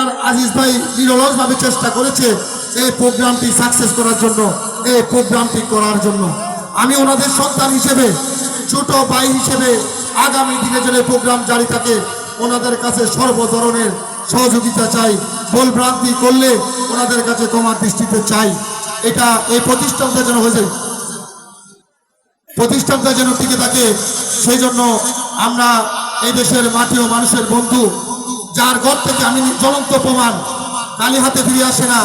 আর আজিজ ভাই নিরলসভাবে চেষ্টা করেছে এই প্রোগ্রামটি সাকসেস করার জন্য, এই প্রোগ্রামটি করার জন্য। আমি ওনাদের সন্তান হিসেবে, ছোট ভাই হিসেবে আগামী দিনে যেন প্রোগ্রাম জারি থাকে, ওনাদের কাছে সর্ব ধরনের সহযোগিতা চাই ভুল ভ্রান্তি করলে ওনাদের কাছে কমার দৃষ্টিতে চাই। এটা এই প্রতিষ্ঠানটা যেন হয়ে যায়, প্রতিষ্ঠানটা যেন টিকে থাকে, সেই জন্য আমরা এই দেশের মাটি ও মানুষের বন্ধু যার ঘর থেকে আমি জ্বলন্ত প্রমাণ কালী হাতে ফিরে আসে না।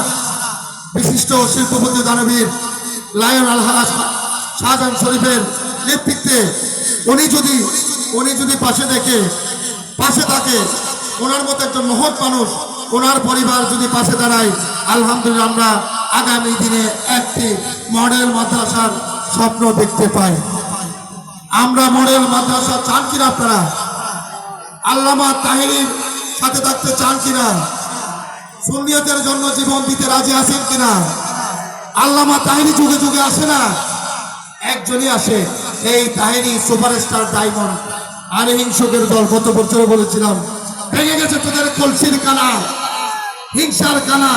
বিশিষ্ট শিল্পপতি দানবীর লায়ন আলহাজ শাহজাহান শরীফের নেতৃত্বে উনি যদি উনি যদি পাশে দেখে, পাশে থাকে, ওনার মতো একজন মহৎ মানুষ, ওনার পরিবার যদি পাশে দাঁড়ায়, আলহামদুলিল্লাহ আমরা আগামী দিনে একটি মডেল মাদ্রাসার স্বপ্ন দেখতে পাই। আমরা মডেল মাদ্রাসা চান কিনা আপনারা, আল্লামা তাহিরির সাথে থাকতে চান কিনা? সুন্নিয়তের জন্য জীবন দিতে রাজি আছেন কিনা? আল্লামা তাহিরি যুগে যুগে আসে না? একজনই আসে। এই তাহিরি সুপারস্টার ডায়মন্ড। আর হিংসকের দল গত বছর বলেছিলাম, ভেঙে গেছে তোদের কলসির কানা। হিংসার কানা।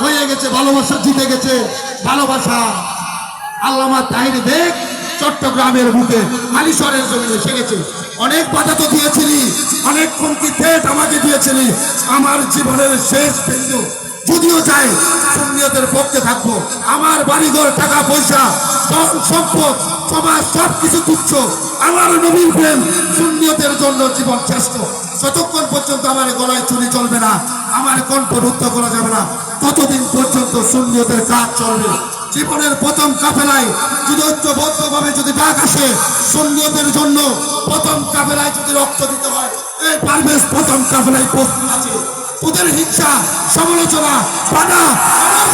হয়ে গেছে ভালোবাসা, জিতে গেছে ভালোবাসা। আল্লামা তাহিরি দেখ চট্টগ্রামের বুকে আলিশরের জমিনে এসে অনেক বাধা তো দিয়েছিলি, অনেক কমতি থেট আমাকে দিয়েছিলি। আমার জীবনের শেষ বিন্দু, যদিও চাই সুন্নিয়তের পক্ষে থাকব। আমার বাড়িঘর, টাকা, পয়সা সম্পদ, সমাজ সব কিছু তুচ্ছ। আমার নবীর প্রেম সুন্নিয়তের জন্য জীবন শ্রেষ্ঠ। যতক্ষণ পর্যন্ত আমার গলায় চুরি চলবে না, আমার কণ্ঠ রুদ্ধ করা যাবে না, ততদিন পর্যন্ত সুন্নিয়তের কাজ চলবে। জীবনের প্রথম কাফেলায় যদি ঐক্যবদ্ধভাবে যদি ডাক আসে সুন্নিয়তের জন্য প্রথম কাফেলায় যদি রক্ত দিতে হয়, এই পারভেজ প্রথম কাফেলায় প্রস্তুত আছে। তোদের হিংসা, সমালোচনা, বাধা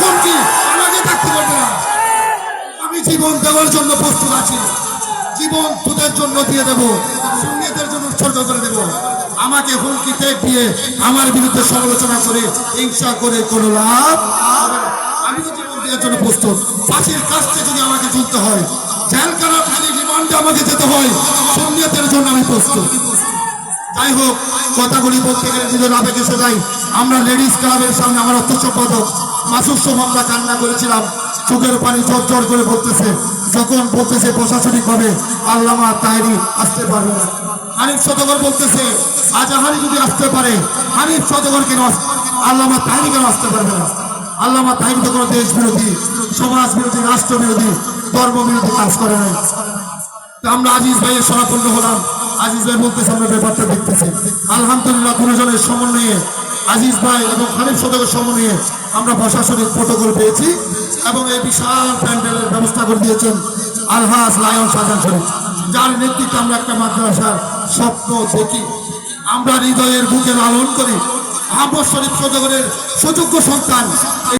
হুমকি, আমাকে থাকতে পারবে না। আমি জীবন দেওয়ার জন্য প্রস্তুত আছি। জীবন তোদের জন্য দিয়ে দেব সুন্নিয়তের জন্য উৎসর্গ করে দেব। আমাকে হুমকি দিয়ে আমার বিরুদ্ধে সমালোচনা করে, হিংসা করে কোনো লাভ দেওয়ার জন্য প্রস্তুত। ফাঁসির কাছতে যদি আমাকে চলতে হয় জেলখানা খালি রিমান্ডে আমাকে যেতে হয়, সুন্নিয়তের জন্য আমি প্রস্তুত। যাই হোক, কথাগুলি বলতে গেলে নিজের আবেগে সোজাই আমরা লেডিস ক্লাবের সামনে আমার অর্থ সম্পাদক মাসুর সোম আমরা কান্না করেছিলাম। চোখের পানি ঝরঝর করে বলতেছে, যখন বলতেছে প্রশাসনিক ভাবে আল্লামা তাহেরি আসতে পারবে না। হানিফ সদগর বলতেছে আজাহারি যদি আসতে পারে, হানিফ সদগর কেন আল্লামা তাহেরি কেন আসতে পারবে না। আল্লামা তাহেরি তো কোনো দেশ বিরোধী সমাজ বিরোধী রাষ্ট্র বিরোধী ধর্ম বিরোধী কাজ করে নাই। আমরা আজিজ ভাইয়ের সনাপন্ন হলাম আজিজ ভাই বলতেছে, আমরা ব্যাপারটা দেখতেছি। আলহামদুলিল্লাহ, গুরুজনের সমন্বয়ে আজিজ ভাই এবং খানিফ সদকের সমন্বয়ে আমরা প্রশাসনিক প্রোটোকল পেয়েছি এবং এই বিশাল প্যান্ডেলের ব্যবস্থা করে দিয়েছেন আলহাজ লায়ন শাহজাহান শরীফ যার নেতৃত্বে আমরা একটা মাদ্রাসার স্বপ্ন দেখি আমরা হৃদয়ের বুকে লালন করি। আহমদ শরীফ সদগরের সুযোগ্য সন্তান।